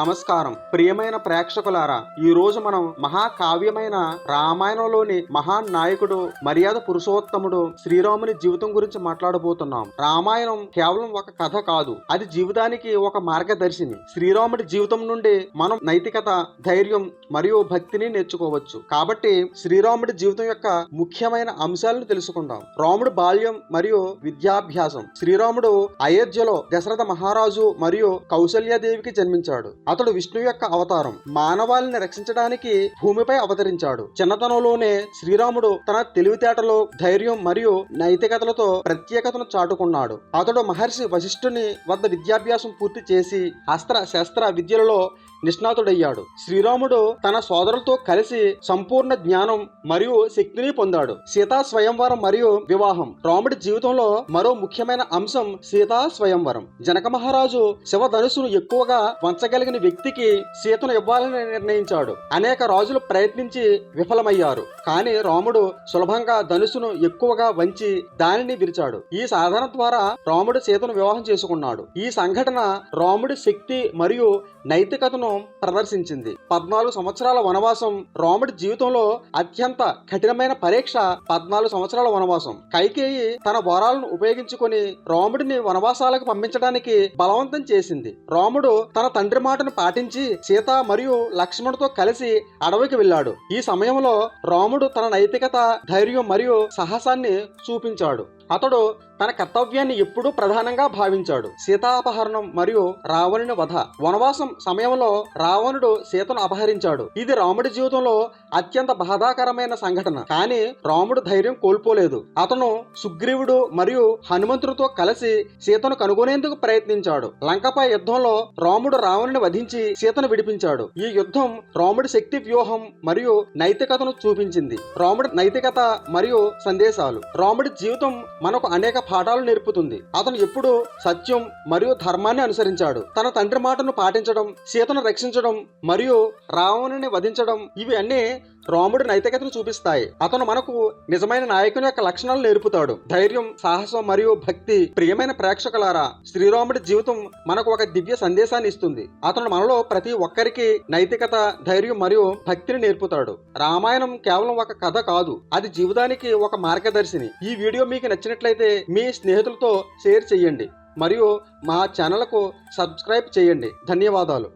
నమస్కారం. ప్రియమైన ప్రేక్షకులారా ఈ రోజు మనం మహాకావ్యమైన రామాయణంలోని మహాన్ నాయకుడు మర్యాద పురుషోత్తముడు శ్రీరాముని జీవితం గురించి మాట్లాడబోతున్నాం. రామాయణం కేవలం ఒక కథ కాదు అది జీవితానికి ఒక మార్గదర్శిని. శ్రీరాముడి జీవితం నుండి మనం నైతికత ధైర్యం మరియు భక్తిని నేర్చుకోవచ్చు. కాబట్టి శ్రీరాముడి జీవితం యొక్క ముఖ్యమైన అంశాలను తెలుసుకుందాం. రాముడు బాల్యం మరియు విద్యాభ్యాసం. శ్రీరాముడు అయోధ్యలో దశరథ మహారాజు మరియు కౌశల్యాదేవికి జన్మించాడు. అతడు విష్ణు యొక్క అవతారం. మానవాళిని రక్షించడానికి భూమిపై అవతరించాడు. చిన్నతనంలోనే శ్రీరాముడు తన తెలివితేటలు ధైర్యం మరియు నైతికతలతో ప్రత్యేకతను చాటుకున్నాడు. అతడు మహర్షి వశిష్ఠుని వద్ద విద్యాభ్యాసం పూర్తి చేసి అస్త్ర శస్త్ర విద్యలలో నిష్ణాతుడయ్యాడు. శ్రీరాముడు తన సోదరులతో కలిసి సంపూర్ణ జ్ఞానం మరియు శక్తిని పొందాడు. సీతా స్వయంవరం మరియు వివాహం. రాముడి జీవితంలో మరో ముఖ్యమైన అంశం సీతా స్వయంవరం. జనక మహారాజు శివధనుసును ఎక్కువగా వంచగలిగిన వ్యక్తికి సీతను ఇవ్వాలని నిర్ణయించాడు. అనేక రాజులు ప్రయత్నించి విఫలమయ్యారు. కానీ రాముడు సులభంగా ధనుసును ఎక్కువగా వంచి దానిని విరిచాడు. ఈ సాధన ద్వారా రాముడు సీతను వివాహం చేసుకున్నాడు. ఈ సంఘటన రాముడి శక్తి మరియు నైతికతను ప్రదర్శించింది. పద్నాలుగు సంవత్సరాల వనవాసం. రాముడి జీవితంలో అత్యంత కఠినమైన పరీక్ష పద్నాలుగు సంవత్సరాల వనవాసం. కైకేయి తన వరాలను ఉపయోగించుకొని రాముడిని వనవాసాలకు పంపించడానికి బలవంతం చేసింది. రాముడు తన తండ్రి మాటను పాటించి సీత మరియు లక్ష్మణుడితో కలిసి అడవికి వెళ్ళాడు. ఈ సమయంలో రాముడు తన నైతికత ధైర్యం మరియు సాహసాన్ని చూపించాడు. అతడు తన కర్తవ్యాన్ని ఎప్పుడూ ప్రధానంగా భావించాడు. సీతాపహరణం మరియు రావణుని వధ. వనవాసం సమయంలో రావణుడు సీతను అపహరించాడు. ఇది రాముడి జీవితంలో అత్యంత బాధాకరమైన సంఘటన. కానీ రాముడు ధైర్యం కోల్పోలేదు. అతను సుగ్రీవుడు మరియు హనుమంతుడితో కలిసి సీతను కనుగొనేందుకు ప్రయత్నించాడు. లంకపై యుద్ధంలో రాముడు రావణుని వధించి సీతను విడిపించాడు. ఈ యుద్ధం రాముడి శక్తి వ్యూహం మరియు నైతికతను చూపించింది. రాముడి నైతికత మరియు సందేశాలు. రాముడి జీవితం మనకు అనేక పాఠాలు నేర్పుతుంది. అతను ఎప్పుడూ సత్యం మరియు ధర్మాన్ని అనుసరించాడు. తన తండ్రి మాటను పాటించడం సీతను రక్షించడం మరియు రావణుని వధించడం ఇవి అన్నీ రాముడి నైతికతను చూపిస్తాయి. అతను మనకు నిజమైన నాయకుని యొక్క లక్షణాలు నేర్పుతాడు. ధైర్యం సాహసం మరియు భక్తి ప్రియమైన ప్రేక్షకులారా శ్రీరాముడి జీవితం మనకు ఒక దివ్య సందేశాన్ని ఇస్తుంది. అతను మనలో ప్రతి ఒక్కరికి నైతికత ధైర్యం మరియు భక్తిని నేర్పుతాడు. రామాయణం కేవలం ఒక కథ కాదు అది జీవితానికి ఒక మార్గదర్శిని. ఈ వీడియో మీకు నచ్చినట్లయితే మీ స్నేహితులతో షేర్ చేయండి మరియు మా ఛానల్కు సబ్స్క్రైబ్ చేయండి. ధన్యవాదాలు.